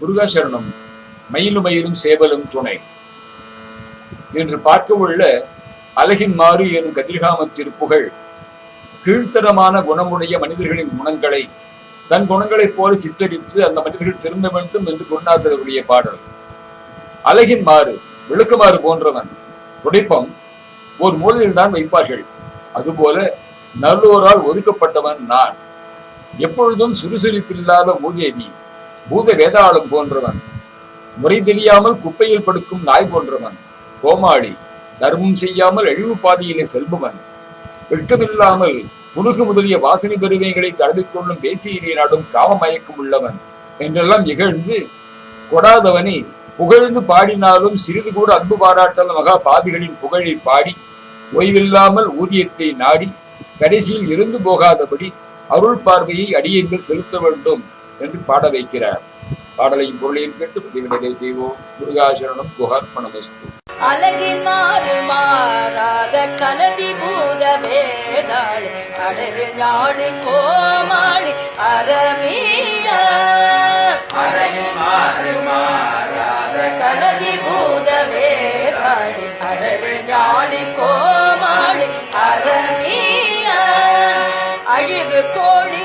முருகாசரணம் மயிலுமயிலும் மயிலும் சேவலும் துணை. என்று பார்க்க உள்ள அழகின் மாறு எனும் கதிர்காம புகழ் கீழ்த்தரமான குணமுடைய மனிதர்களின் குணங்களை தன் குணங்களைப் போல சித்தரித்து அந்த மனிதர்கள் திருந்த வேண்டும் என்று குருநாதருடைய பாடல். அழகின் மாறு விளக்குமாறு போன்றவன் உடைப்பம் ஒரு மூலையில் தான் வைப்பார்கள். அதுபோல நல்லோரால் ஒதுக்கப்பட்டவன் நான். எப்பொழுதும் சுறுசுறுப்பில்லாத மூதேவி பூத வேதாளம் போன்றவன். முறை தெரியாமல் குப்பையில் படுக்கும் நாய் போன்றவன். கோமாளி தர்மம் செய்யாமல் அழிவு பாதையிலே செல்பவன். வெட்கமில்லாமல் புனுகு முதலிய வாசனை பெருமைகளை தடவிக்கொள்ளும் தேசிய நாடும் காமமயக்கம் உள்ளவன் என்றெல்லாம் இகழ்ந்து கொடாதவனை புகழ்ந்து பாடினாலும் சிறிது கூட அன்பு பாராட்டல் மகா பாவிகளின் புகழை பாடி ஓய்வில்லாமல் ஊதியத்தை நாடி கடைசியில் இருந்து போகாதபடி அருள் பார்வையை அடியங்கள் செலுத்த வேண்டும். என்று பாட வைக்கிறார். பாடலையும் பொருளையும் கேட்டு பதிவினரை செய்வோம். முருகாசரணம் குஹார்ப்பணமஸ்து அழகின் மாறு மாறாத கலதி பூத வேதாளி அடவில் ஞானி கோமாளி அறமீய கலதி பூத வேதாளி அடவில் ஞானி கோமாளி அறமீய அழிவு கோழி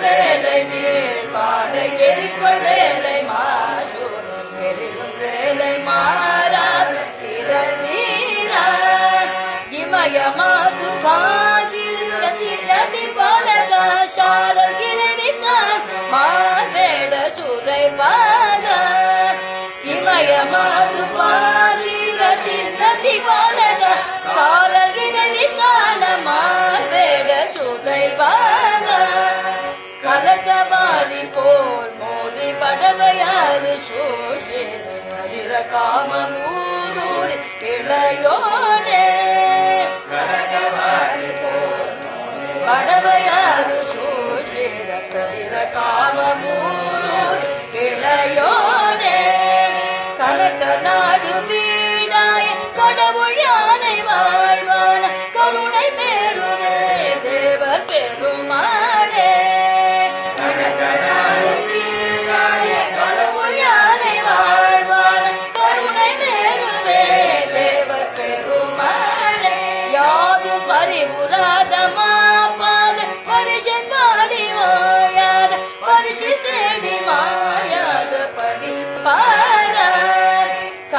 வேலை நீள் வாடை எரிக்குள் வேலை மாசூர் எரிக்கும் வேலை மாறாத திரள் வீரன் இமயமாது பாகிரதி ரதி பலக சாரல் கிரவிக்கான் மாவேட சுதை பாக இமயமாது பாகிரதி படவையாறு சோஷில் கதிர காமமூதூரி இளையோனே. படவையாறு சோஷிர கதிர காமமூரூர் இளையோனே. கனக நாடு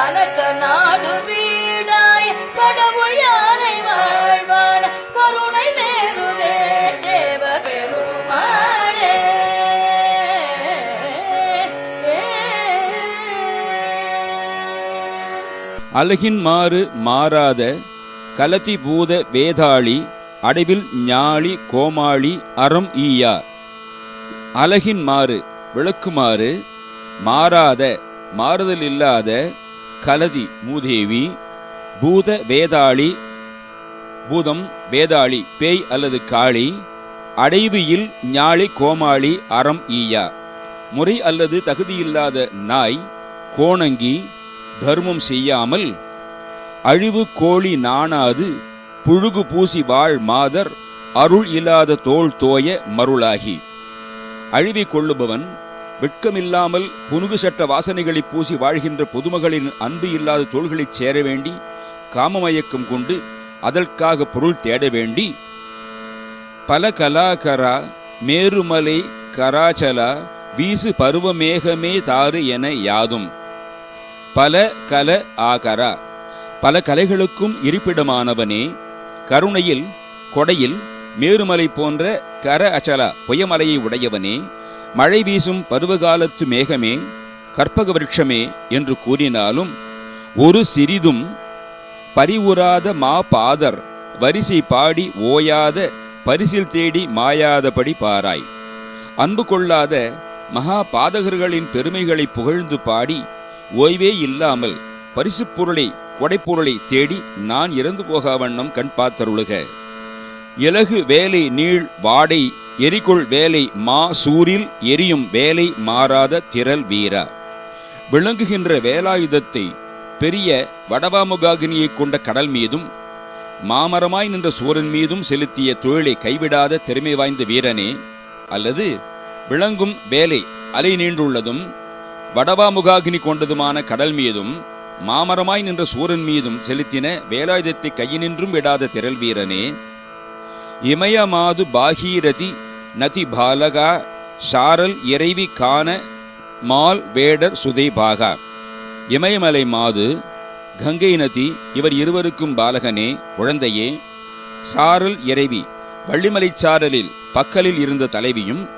கனக நாடு வீடாய் கடவுள் யானை வாழ்வான கருணை வேறுவே தேவர் பெருமாளே அழகின் மாறு மாறாத கலதி பூத வேதாளி அடைவில் ஞாழி கோமாளி அறம் ஈயா. அழகின் மாறு விளக்குமாறு மாறாத மாறுதல் இல்லாத கலதி மூதேவி பூத வேதாளி பூதம் வேதாளி பேய் அல்லது காளி அடைவியில் ஞாழி கோமாளி அறம் ஈயா. முறை அல்லது தகுதியில்லாத நாய் கோணங்கி தர்மம் செய்யாமல் அழிவு கோழி நாணாது புழுகு பூசி வாழ் மாதர் அருள் இல்லாத தோல் தோய மருளாகி. அழிவை கொள்ளுபவன் வெட்கமில்லாமல் புனுகு சட்ட வாசனைகளை பூசி வாழ்கின்ற பொதுமகளின் அன்பு இல்லாத தோள்களைச் சேர வேண்டி காமமயக்கம் கொண்டு அதற்காக பொருள் தேட வேண்டி பல கலாகரா மேருமலை கராச்சலா வீசு பருவமேகமே தாறு என யாதும். பல கல ஆகரா பல கலைகளுக்கும் இருப்பிடமானவனே கருணையில் கொடையில் மேருமலை போன்ற கர அச்சலா புயமலையை உடையவனே மழை வீசும் பருவகாலத்து மேகமே கற்பக விருட்சமே என்று கூறினாலும் ஒரு சிறிதும் பரிவுறாத மா பாதர் வரிசை பாடி ஓயாத பரிசில் தேடி மாயாதபடி பாராய். அன்பு கொள்ளாத மகா பாதகர்களின் பெருமைகளை புகழ்ந்து பாடி ஓய்வே இல்லாமல் பரிசுப் பொருளை கொடைப்பொருளை தேடி நான் இறந்து போகா வண்ணம் கண் பார்த்தருளுக. இலகு வேலை நீள் வாடை எரிகொள் வேலை மா சூரில் எரியும் வேலை மாறாத திரள் வீரா. விளங்குகின்ற வேலாயுதத்தை பெரிய வடவாமுகாகினியைக் கொண்ட கடல் மீதும் மாமரமாய் நின்ற சூரன் மீதும் செலுத்திய தொழிலை கைவிடாத திறமை வாய்ந்த வீரனே அல்லது விளங்கும் வேலை அலை நீண்டுள்ளதும் வடவாமுகாகினி கொண்டதுமான கடல் மீதும் மாமரமாய் நின்ற சூரன் மீதும் செலுத்தின வேலாயுதத்தை கையினின்றும் விடாத திரள் வீரனே. இமயமாது பாகீரதி நதி பாலகா சாரல் இறைவி காண மால் வேடர் சுதைபாகா இமயமலை மாது கங்கை நதி இவர் இருவருக்கும் பாலகனே குழந்தையே. சாரல் இறைவி வள்ளிமலை சாரலில் பக்கலில் இருந்த தலைவியும்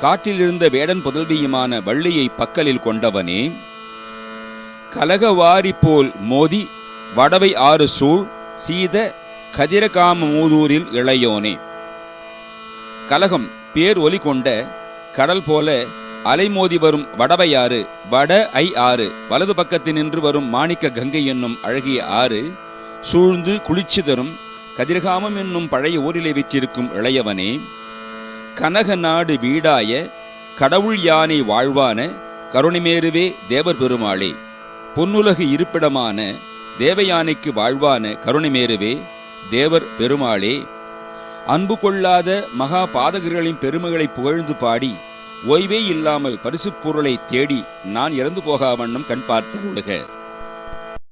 காட்டில் இருந்த வேடன் புதல்வியுமான வள்ளியை பக்கலில் கொண்டவனே. கலகவாரி போல் மோதி வடவை ஆறு சூழ் சீத கதிரகாம மூதூரில் இளையோனே. கலகம் பேர் ஒலி கொண்ட கடல் போல அலைமோதி வரும் வடவையாறு வட ஐ ஆறு. வலது பக்கத்தில் நின்று வரும் மாணிக்க கங்கை என்னும் அழகிய ஆறு சூழ்ந்து குளிர்ச்சி தரும் கதிர்காமம் என்னும் பழைய ஊரிலே விற்றிருக்கும் இளையவனே. கனக நாடு வீடாய கடவுள் யானை வாழ்வான கருணைமேருவே தேவர் பெருமாளே. பொன்னுலகு இருப்பிடமான தேவயானைக்கு வாழ்வான கருணைமேருவே தேவர் பெருமாளே. அன்பு கொள்ளாத மகா பாதகர்களின் பெருமைகளை புகழ்ந்து பாடி ஓய்வே இல்லாமல் பரிசுப் பொருளை தேடி நான் இறந்து போகா வண்ணம் கண் பார்த்தருளுக